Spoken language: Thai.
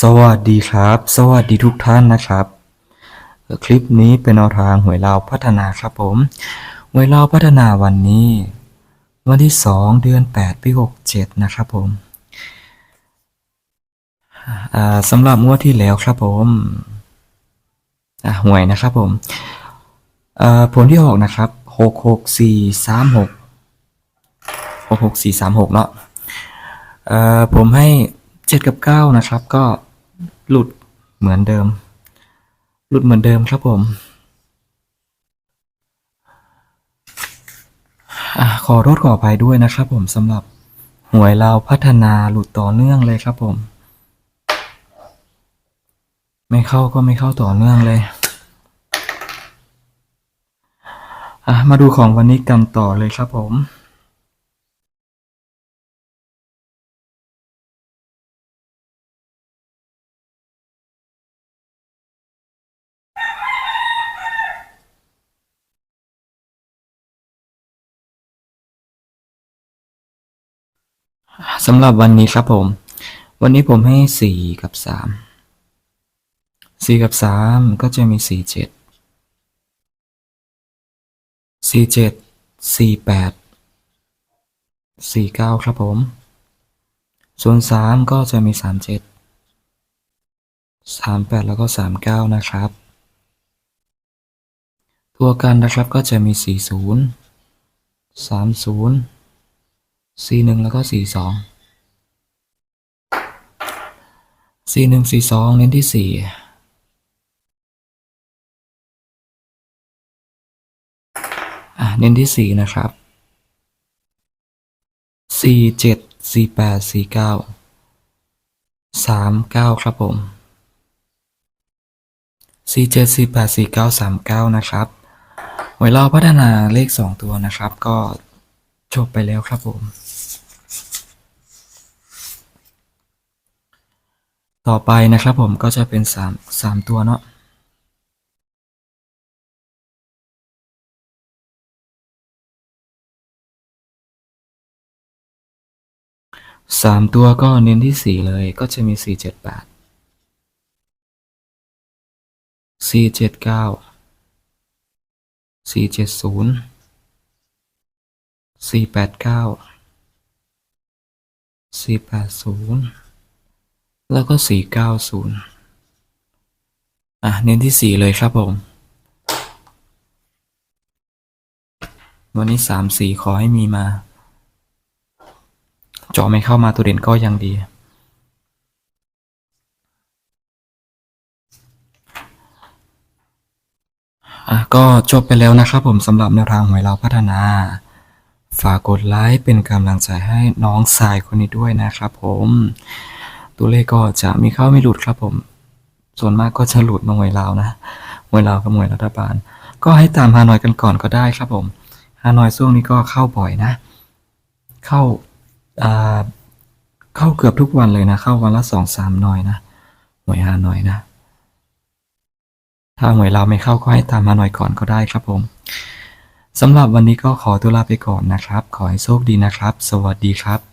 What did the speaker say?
สวัสดีครับ สวัสดีทุกท่านนะครับ คลิปนี้เป็นแนวทางหวยลาวพัฒนาครับผมหวยลาวพัฒนาวันนี้ วันที่2เดือน8ปี67นะครับผมสำหรับงวดที่แล้วครับผมหวยนะครับผมผลที่ออกนะครับ66436 66436เนาะเอ่อผมให้เจ็ดกับเก้านะครับก็ หลุดเหมือนเดิม หลุดเหมือนเดิมครับผมอขอโทษขออภัยด้วยนะครับผมสำหรับหวยเราวพัฒนาหลุดต่อเนื่องเลยครับผม ไม่เข้าก็ไม่เข้าต่อเนื่องเลยมาดูของวันนี้กันต่อเลยครับผม สำหรับวันนี้ครับผม วันนี้ผมให้สี่กับสามสี่กับสามก็จะมีสี่เจ็ดสี่เจ็ดสี่แปดสี่เก้าครับผม ส่วนสามก็จะมีสามเจ็ดสามแปดแล้วก็สามเก้านะครับ ตัวกันนะครับก็จะมีสี่ศูนย์สามศูนย์ สี่หนึ่งแล้วก็สี่สองสี่หนึ่งสี่สองเน้นที่สี่อะเน้นที่สี่นะครับสี่เจ็ดสี่แปดสี่เก้าสามเก้าครับผมสี่เจ็ดสี่แปดสี่เก้าสามเก้านะครับไว้รอพัฒนาเลขสองตัวนะครับ ก็ จบไปแล้วครับผม ต่อไปนะครับผมก็จะเป็นสามสามตัวเนาะสามตัวก็เน้นที่สี่เลยก็จะมีสี่เจ็ดแปดสี่เจ็ดเก้าสี่เจ็ดศูนย์ สี่แปดเก้าสี่แปดศูนย์แล้วก็สี่เก้าศูนย์อะ เน้นที่สี่เลยครับผม วันนี้สามสี่ขอให้มีมาจอไม่เข้ามาตัวเด่นก็ยังดี อะก็จบไปแล้วนะครับผมสำหรับแนวทางหวยเราพัฒนา ฝากกดไลค์เป็นกำลังใจให้น้องสายคนนี้ด้วยนะครับผม ตัวเลขก็จะมีเข้าไม่หลุดครับผม ส่วนมากก็จะหลุดมาหวยลาวนะหวยลาวกับหวยรัฐบาล ก็ให้ตามฮานอยกันก่อนก็ได้ครับผมฮานอยช่วงนี้ก็เข้าบ่อยนะ เข้าอ่าเข้าเกือบทุกวันเลยนะ เข้าวันละสองสามหน่อยนะหวยฮานอยนะ ถ้าหวยเราไม่เข้าก็ให้ตามมาหน่อยก่อนก็ได้ครับผม สำหรับวันนี้ก็ขอตัวลาไปก่อนนะครับ ขอให้โชคดีนะครับ สวัสดีครับ